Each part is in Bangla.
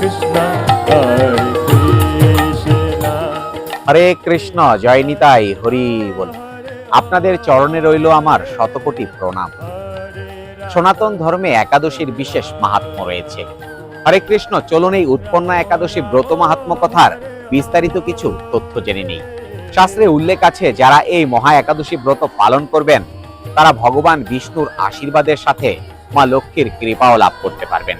Hare Krishna. হরে কৃষ্ণ, জয় নিতাই, হরি বল। আপনাদের চরণে রইল আমার শতকোটি প্রণাম। সনাতন ধর্মে একাদশীর বিশেষ মাহাত্ম রয়েছে। হরে কৃষ্ণ, চলুন এই উৎপন্ন একাদশী ব্রত মাহাত্ম কথার বিস্তারিত কিছু তথ্য জেনে নেই। শাস্ত্রে উল্লেখ আছে, যারা এই মহা একাদশী ব্রত পালন করবেন, তারা ভগবান বিষ্ণুর আশীর্বাদের সাথে মা লক্ষ্মীর কৃপাও লাভ করতে পারবেন।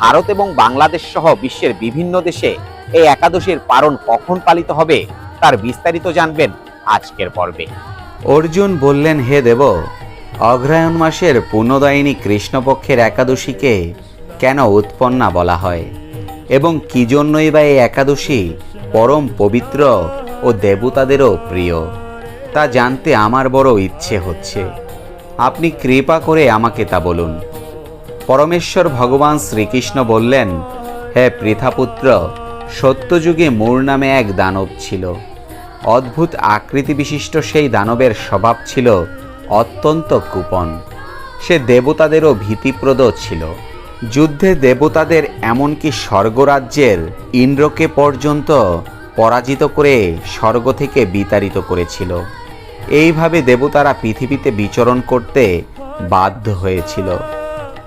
ভারত এবং বাংলাদেশ সহ বিশ্বের বিভিন্ন দেশে এই একাদশীর পালন কখন পালিত হবে, তার বিস্তারিত জানবেন আজকের পর্বে। অর্জুন বললেন, হে দেব অগ্রায়ণ মাসের পুণ্যদায়িনী কৃষ্ণপক্ষের একাদশীকে কেন উৎপন্না বলা হয়? এবং কি জন্যই বা এই একাদশী পরম পবিত্র ও দেবতাদেরও প্রিয়? তা জানতে আমার বড় ইচ্ছে হচ্ছে। আপনি কৃপা করে আমাকে তা বলুন। পরমেশ্বর ভগবান শ্রীকৃষ্ণ বললেন, হে পৃথাপুত্র, সত্যযুগে মূর নামে এক দানব ছিল। অদ্ভুত আকৃতি বিশিষ্ট সেই দানবের স্বভাব ছিল অত্যন্ত কুপন। সে দেবতাদেরও ভীতিপ্রদ ছিল। যুদ্ধে দেবতাদের এমনকি স্বর্গরাজ্যের ইন্দ্রকে পর্যন্ত পরাজিত করে স্বর্গ থেকে বিতাড়িত করেছিল। এইভাবে দেবতারা পৃথিবীতে বিচরণ করতে বাধ্য হয়েছিল।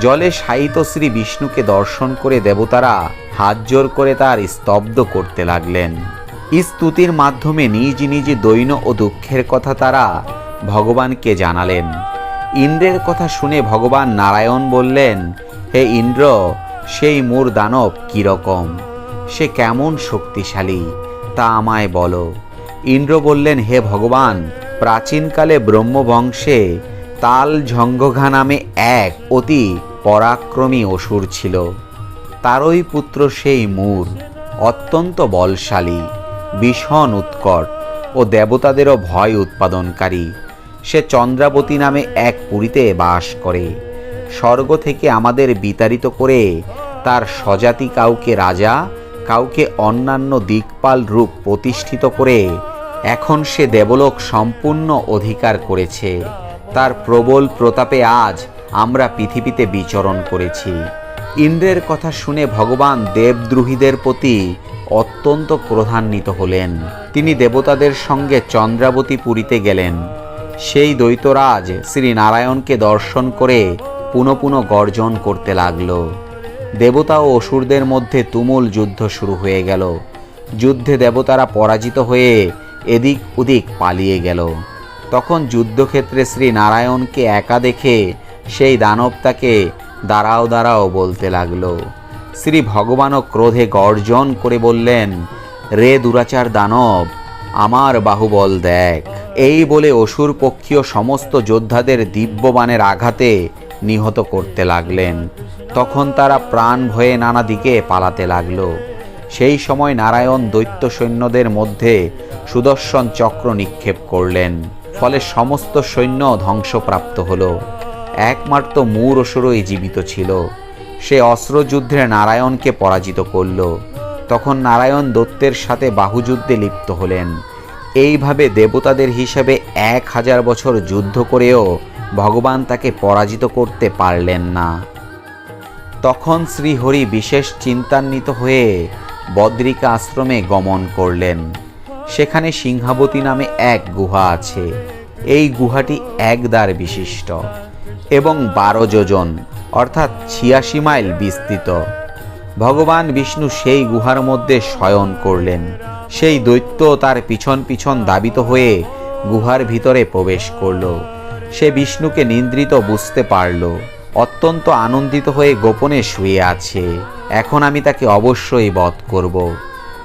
জলে শায়িত শ্রী বিষ্ণুকে দর্শন করে দেবতারা হাত জোর করে তার স্তব্ধ করতে লাগলেন। স্তুতির মাধ্যমে নিজ নিজ দৈন ও দুঃখের কথা তারা ভগবানকে জানালেন। ইন্দ্রের কথা শুনে ভগবান নারায়ণ বললেন, হে ইন্দ্র, সেই মূর দানব কীরকম সে কেমন শক্তিশালী? তা আমায় বলো। ইন্দ্র বললেন, হে ভগবান, প্রাচীনকালে ব্রহ্মবংশে তাল ঝঙ্গঘা নামে এক অতি পরাক্রমী অসুর ছিল। তারই পুত্র সেই মূর, অত্যন্ত বলশালী, ভীষণ উৎকট ও দেবতাদেরও ভয় উৎপাদনকারী। সে চন্দ্রাবতী নামে এক পুরীতে বাস করে। স্বর্গ থেকে আমাদের বিতাড়িত করে তার স্বজাতি কাউকে রাজা, কাউকে অন্যান্য দিকপাল রূপ প্রতিষ্ঠিত করে এখন সে দেবলোক সম্পূর্ণ অধিকার করেছে। তার প্রবল প্রতাপে আজ আমরা পৃথিবীতে বিচরণ করেছি। ইন্দ্রের কথা শুনে ভগবান দেবদ্রোহীদের প্রতি অত্যন্ত ক্রধান্বিত হলেন। তিনি দেবতাদের সঙ্গে চন্দ্রাবতী পুরীতে গেলেন। সেই দ্বৈতরাজ শ্রী নারায়ণকে দর্শন করে পুনঃ পুনঃ গর্জন করতে লাগল। দেবতা ও অসুরদের মধ্যে তুমুল যুদ্ধ শুরু হয়ে গেল। যুদ্ধে দেবতারা পরাজিত হয়ে এদিক ওদিক পালিয়ে গেল। তখন যুদ্ধক্ষেত্রে শ্রীনারায়ণকে একা দেখে সেই দানব তাকে দাঁড়াও দাঁড়াও বলতে লাগল। শ্রী ভগবানও ক্রোধে গর্জন করে বললেন, রে দুরাচার দানব, আমার বাহুবল দেখ। এই বলে অসুর পক্ষীয় সমস্ত যোদ্ধাদের দিব্যবানের আঘাতে নিহত করতে লাগলেন। তখন তারা প্রাণ ভয়ে নানা দিকে পালাতে লাগল। সেই সময় নারায়ণ দৈত্য সৈন্যদের মধ্যে সুদর্শন চক্র নিক্ষেপ করলেন। ফলে সমস্ত সৈন্য ধ্বংসপ্রাপ্ত হলো। একমাত্র মূর অসুরই জীবিত ছিল। সে অস্ত্রযুদ্ধে নারায়ণকে পরাজিত করল। তখন নারায়ণ দত্তের সাথে বাহুযুদ্ধে লিপ্ত হলেন। এইভাবে দেবতাদের হিসেবে এক হাজার বছর যুদ্ধ করেও ভগবান তাকে পরাজিত করতে পারলেন না। তখন শ্রীহরি বিশেষ চিন্তান্বিত হয়ে বদ্রিকা আশ্রমে গমন করলেন। সেখানে সিংহাবতী নামে এক গুহা আছে। এই গুহাটি এক দ্বার বিশিষ্ট। এবং বারো যোজন, অর্থাৎ ছিয়াশি মাইল বিস্তৃত। ভগবান বিষ্ণু সেই গুহার মধ্যে শয়ন করলেন। সেই দৈত্য তার পিছন পিছন দাবিত হয়ে গুহার ভিতরে প্রবেশ করল। সে বিষ্ণুকে নিন্দ্রিত বুঝতে পারল, অত্যন্ত আনন্দিত হয়ে গোপনে শুয়ে আছে। এখন আমি তাকে অবশ্যই বধ করব।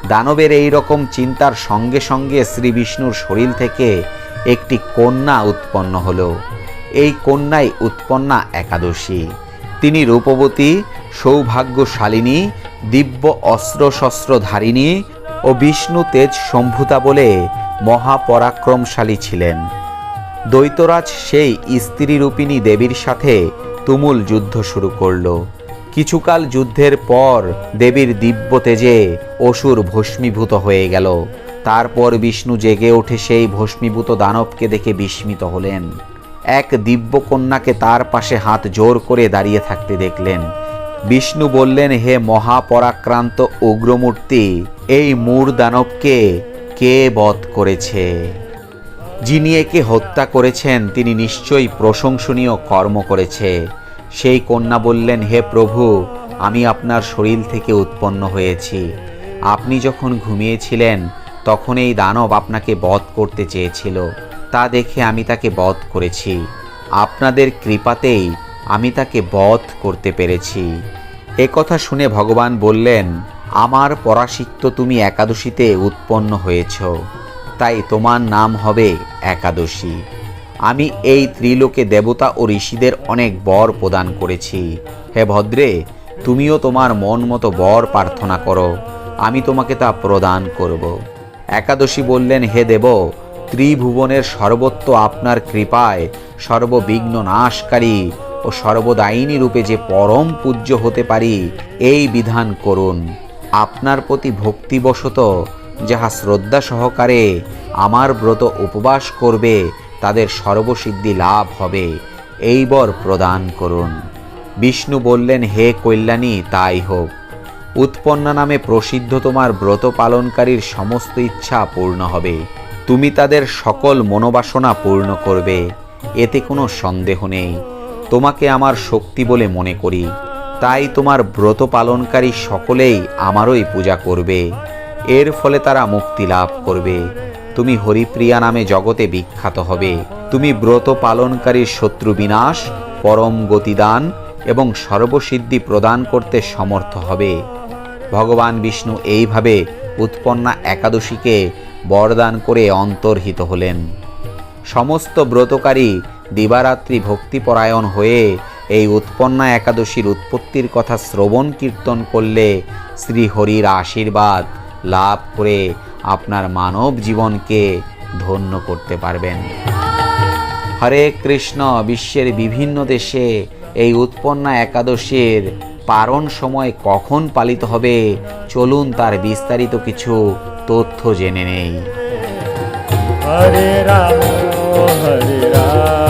দানবের এই রকম চিন্তার সঙ্গে সঙ্গে শ্রী বিষ্ণুর শরীর থেকে একটি কন্যা উৎপন্ন হলো। এই কন্যাই উৎপন্না একাদশী। তিনি রূপবতী, সৌভাগ্যশালিনী, দিব্য অস্ত্র শস্ত্র ধারিণী ও বিষ্ণু তেজ সম্ভূতা বলে মহাপরাক্রমশালী ছিলেন। দৈতরাজ সেই স্ত্রীরূপিণী দেবীর সাথে তুমুল যুদ্ধ শুরু করল। কিছুকাল যুদ্ধের পর দেবীর দিব্য তেজে অসুর ভস্মীভূত হয়ে গেল। তারপর বিষ্ণু জেগে ওঠে সেই ভস্মীভূত দানবকে দেখে বিস্মিত হলেন। এক দিব্য কন্যাকে তার পাশে হাত জোর করে দাঁড়িয়ে থাকতে দেখলেন। বিষ্ণু বললেন, হে মহাপরাক্রান্ত উগ্রমূর্তি, এই মূর দানবকে কে বধ করেছে? যিনি একে হত্যা করেছেন, তিনি নিশ্চয়ই প্রশংসনীয় কর্ম করেছে। সেই কন্যা বললেন, হে প্রভু, আমি আপনার শরীর থেকে উৎপন্ন হয়েছি। আপনি যখন ঘুমিয়েছিলেন, তখন এই দানব আপনাকে বধ করতে চেয়েছিল। তা দেখে আমি তাকে বধ করেছি। আপনাদের কৃপাতেই আমি তাকে বধ করতে পেরেছি। এ কথা শুনে ভগবান বললেন, আমার পরাশিক্ত তুমি একাদশীতে উৎপন্ন হয়েছ। তাই তোমার নাম হবে একাদশী। আমি এই ত্রিলোকে দেবতা ও ঋষিদের অনেক বর প্রদান করেছি। হে ভদ্রে, তুমিও তোমার মন মতো বর প্রার্থনা করো। আমি তোমাকে তা প্রদান করব। একাদশী বললেন, হে দেব ত্রিভুবনের সর্বত্র আপনার কৃপায় সর্ববিঘ্ন নাশকারী ও সর্বদায়িনী রূপে যে পরম পূজ্য হতে পারি, এই বিধান করুন। আপনার প্রতি ভক্তিবশত যাহা শ্রদ্ধা সহকারে আমার ব্রত উপবাস করবে, তাদের সর্বসিদ্ধি লাভ হবে। এই বর প্রদান করুন। বিষ্ণু বললেন, হে কল্যাণী, তাই হোক। উৎপন্না নামে প্রসিদ্ধ তোমার ব্রত পালনকারীর সমস্ত ইচ্ছা পূর্ণ হবে। তুমি তাদের সকল মনোবাসনা পূর্ণ করবে, এতে কোনো সন্দেহ নেই। তোমাকে আমার শক্তি বলে মনে করি, তাই তোমার ব্রত পালনকারী সকলেই আমারই পূজা করবে। এর ফলে তারা মুক্তি লাভ করবে। তুমি হরিপ্রিয়া নামে জগতে বিখ্যাত হবে। তুমি ব্রত পালনকারীর শত্রু বিনাশ, পরম গতিদান এবং সর্বসিদ্ধি প্রদান করতে সমর্থ হবে। ভগবান বিষ্ণু এইভাবে উৎপন্না একাদশীকে বরদান করে অন্তর্হিত হলেন। সমস্ত ব্রতকারী দিবারাত্রি ভক্তিপরায়ণ হয়ে এই উৎপন্না একাদশীর উৎপত্তির কথা শ্রবণ কীর্তন করলে শ্রীহরির আশীর্বাদ লাভ করে আপনার মানব জীবনকে ধন্য করতে পারবেন। হরে কৃষ্ণ, বিশ্বের বিভিন্ন দেশে এই উৎপন্না একাদশীর পারণ সময় কখন পালিত হবে, চলুন তার বিস্তারিত কিছু তথ্য জেনে নেই। হরে রাম হরে রাম।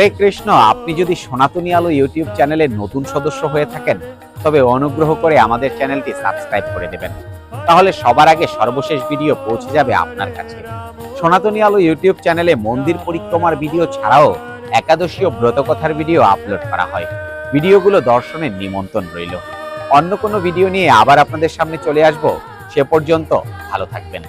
হরে কৃষ্ণ, আপনি যদি সনাতনী আলো ইউটিউব চ্যানেলের নতুন সদস্য হয়ে থাকেন, তবে অনুগ্রহ করে আমাদের চ্যানেলটি সাবস্ক্রাইব করে দেবেন। তাহলে সবার আগে সর্বশেষ ভিডিও পৌঁছে যাবে আপনার কাছে। সনাতনী আলো ইউটিউব চ্যানেলে মন্দির পরিক্রমার ভিডিও ছাড়াও একাদশী ও ব্রতকথার ভিডিও আপলোড করা হয়। ভিডিওগুলো দর্শনের নিমন্ত্রণ রইল। অন্য কোনো ভিডিও নিয়ে আবার আপনাদের সামনে চলে আসব। সে পর্যন্ত ভালো থাকবেন।